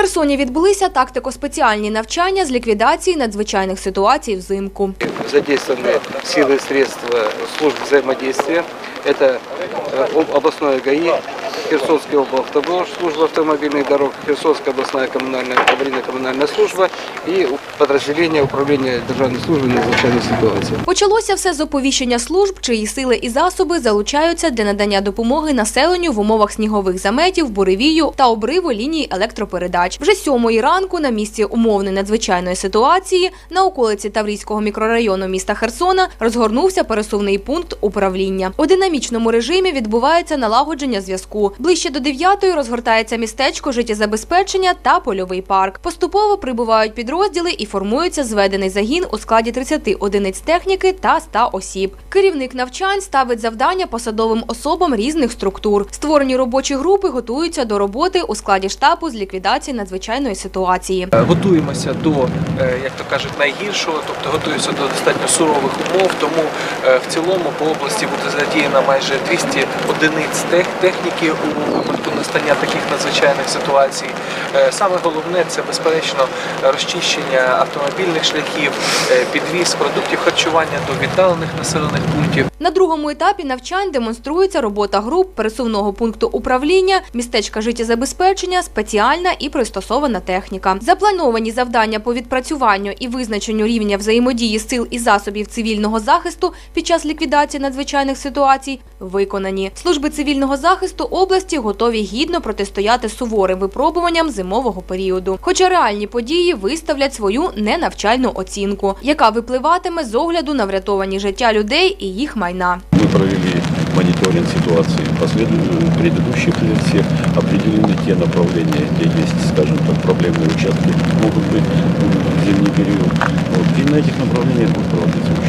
Херсоні відбулися тактико-спеціальні навчання з ліквідації надзвичайних ситуацій взимку. задействованы силы и средства служб взаимодействия. Это э, об- облавтобор, служба автомобильных дорог, Херсонская областная коммунальная аварийно-коммунальная служба и подразделение управления державной службы надзвичайной ситуации. Почалося все з оповіщення служб, чиї сили і засоби залучаються для надання допомоги населенню в умовах снігових заметів, буревію та обриву лінії електропередач. Вже сьомої ранку на місці умовної надзвичайної ситуації на околиці Таврійського мікрорайону міста Херсона розгорнувся пересувний пункт управління. У динамічному режимі відбувається налагодження зв'язку. Ближче до 9-ї розгортається містечко життєзабезпечення та польовий парк. Поступово прибувають підрозділи і формується зведений загін у складі 30 одиниць техніки та 100 осіб. Керівник навчань ставить завдання посадовим особам різних структур. Створені робочі групи готуються до роботи у складі штабу з ліквідації надзвичайної ситуації. Е, Готуємося до, е, як то кажуть, найгіршого, тобто готуємося до достатньо сурових умов. Тому е, в цілому по області буде задіяно майже 200 одиниць тех- техніки у настання таких надзвичайних ситуацій. Е, Саме головне це безперечно розчищення автомобільних шляхів, е, підвіз продуктів харчування до віддалених населених пунктів. На другому етапі навчань демонструється робота груп пересувного пункту управління, містечка життєзабезпечення, спеціальна і пристосована техніка. Заплановані завдання по відпрацюванню і визначенню рівня взаємодії сил і засобів цивільного захисту під час ліквідації надзвичайних ситуацій виконані. Служби цивільного захисту області готові гідно протистояти суворим випробуванням зимового періоду. Хоча реальні події виставлять свою ненавчальну оцінку, яка випливатиме з огляду на врятовані життя людей і їх майна. Мы провели мониторинг ситуации последующих, предыдущих всех, определены те направления, где есть, скажем так, проблемные участки, могут быть в зимний период. Вот. И на этих направлениях будет проводиться.